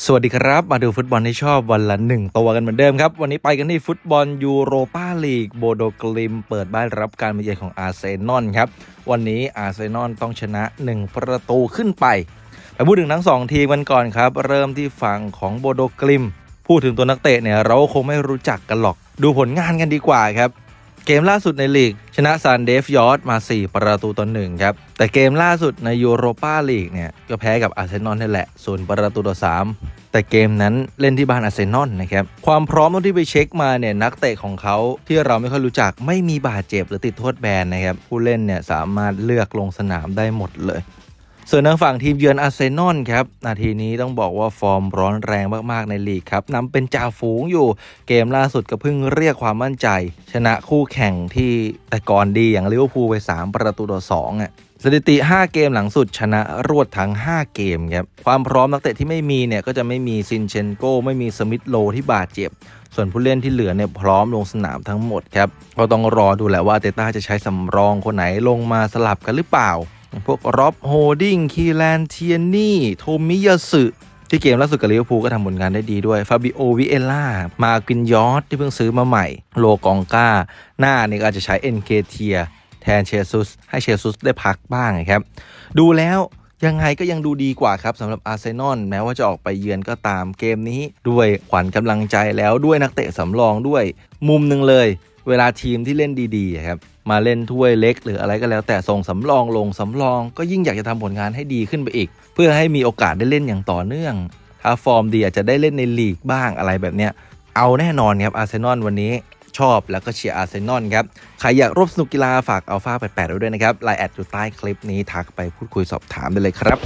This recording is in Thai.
สวัสดีครับ มาดูฟุตบอลที่ชอบวันละหนึ่งตัวกันเหมือนเดิมครับ วันนี้ไปกันที่ฟุตบอลยูโรปาลีกโบโดกลิม เปิดบ้านรับการมาเยือนของอาร์เซนอลครับ วันนี้อาร์เซนอลต้องชนะ 1 ประตูขึ้นไปไปพูดถึงทั้ง 2 ทีมกันก่อนครับ เริ่มที่ฝั่งของโบโดกลิม พูดถึงตัวนักเตะเนี่ยเราคงไม่รู้จักกันหรอก ดูผลงานกันดีกว่าครับ เกมล่าสุดในลีก ชนะซานเดฟยอร์ดมา 4 ประตูต่อหนึ่งครับ แต่เกมล่าสุดในยูโรปาลีกเนี่ย ก็แพ้กับอาร์เซนอลนี่แหละศูนประตูต่อ 3 แต่เกมนั้นเล่นที่บ้านอาร์เซนอลนะครับ ความพร้อมที่ไปเช็คมาเนี่ย นักเตะของเขาที่เราไม่ค่อยรู้จักไม่มีบาดเจ็บหรือติดโทษแบนนะครับ ผู้เล่นเนี่ยสามารถเลือกลงสนามได้หมดเลย ส่วนทางฝั่งทีมเยือนอาร์เซนอลครับนาทีนี้ต้องบอกว่าฟอร์มร้อนแรงมากๆในลีกครับนำเป็นจ่าฝูงอยู่เกมล่าสุดก็เพิ่งเรียกความมั่นใจ ชนะคู่แข่งที่แต่ก่อนดีอย่างลิเวอร์พูลไป 3 ประตูต่อ2อะสถิติ 5 เกมหลังสุดชนะรวดทั้ง 5 เกมครับ ความพร้อมนักเตะที่ไม่มีเนี่ยก็จะไม่มีซินเชนโกไม่มีสมิธโลที่บาดเจ็บ ส่วนผู้เล่นที่เหลือเนี่ยพร้อมลงสนามทั้งหมดครับ ก็ต้องรอดูแหละว่าเตต้าจะใช้สำรองคนไหนลงมาสลับกันหรือเปล่า พวกร็อบโฮดิ้งคีแลนเทียนี่โทมิยาสึที่เกมล่าสุดกับลิเวอร์พูลก็ทำผลงานได้ดีด้วย ฟาบิโอวิเอล่า มากินยอร์ที่เพิ่งซื้อมาใหม่ โลกองกาหน้านี่ก็อาจจะใช้เอ็นเคเทียแทนเชซุส ให้เชซุสได้พักบ้างครับ ดูแล้วยังไงก็ยังดูดีกว่าครับสำหรับอาร์เซนอลแม้ว่าจะออกไปเยือนก็ตามเกมนี้ ด้วยขวัญกำลังใจแล้วด้วยนักเตะสำรองด้วย มุมหนึ่งเลย เวลาทีมที่เล่นดีๆครับ มาเล่นถ้วยเล็ก หรืออะไรก็แล้ว แต่ส่งสำรองลงสำรอง ก็ยิ่งอยากจะทำผลงานให้ดีขึ้นไปอีก เพื่อให้มีโอกาสได้เล่นอย่างต่อเนื่อง ถ้าฟอร์มดีอาจจะได้เล่นในลีกบ้างอะไรแบบเนี้ยเอาแน่นอนครับอาร์เซนอลวันนี้ชอบแล้วก็เชียร์อาร์เซนอลครับ ใครอยากร่วมสนุกกีฬาฝากอัลฟา88ไว้ด้วยนะครับไลน์แอดอยู่ใต้คลิปนี้ทักไปพูดคุยสอบถามได้เลยครับ